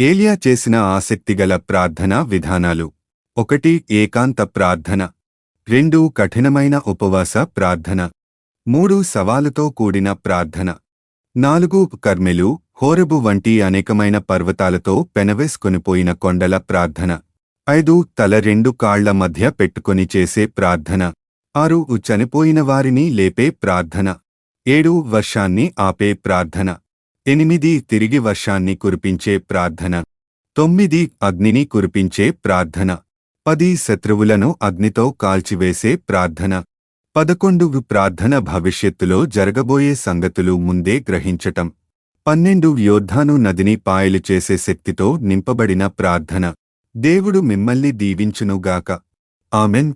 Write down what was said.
ఏలియా చేసిన ఆసక్తిగల ప్రార్థన విధానాలు. ఒకటి ఏకాంత ప్రార్థన. రెండు కఠినమైన ఉపవాస ప్రార్థన. మూడు సవాలుతో కూడిన ప్రార్థన. నాలుగు కర్మెలు హోరబు వంటి అనేకమైన పర్వతాలతో పెనవేసుకొనిపోయిన కొండల ప్రార్థన. ఐదు తల రెండు కాళ్ళ మధ్య పెట్టుకొని చేసే ప్రార్థన. ఆరు చనిపోయిన వారిని లేపే ప్రార్థన. ఏడు వర్షాన్ని ఆపే ప్రార్థన. ఎనిమిది తిరిగి వర్షాన్ని కురిపించే ప్రార్థన. తొమ్మిది అగ్నిని కురిపించే ప్రార్థన. పది శత్రువులను అగ్నితో కాల్చివేసే ప్రార్థన. పదకొండు ప్రార్థన భవిష్యత్తులో జరగబోయే సంగతులు ముందే గ్రహించటం. పన్నెండు యోద్ధాను నదిని పాయలు చేసే శక్తితో నింపబడిన ప్రార్థన. దేవుడు మిమ్మల్ని దీవించునుగాక. ఆమెన్.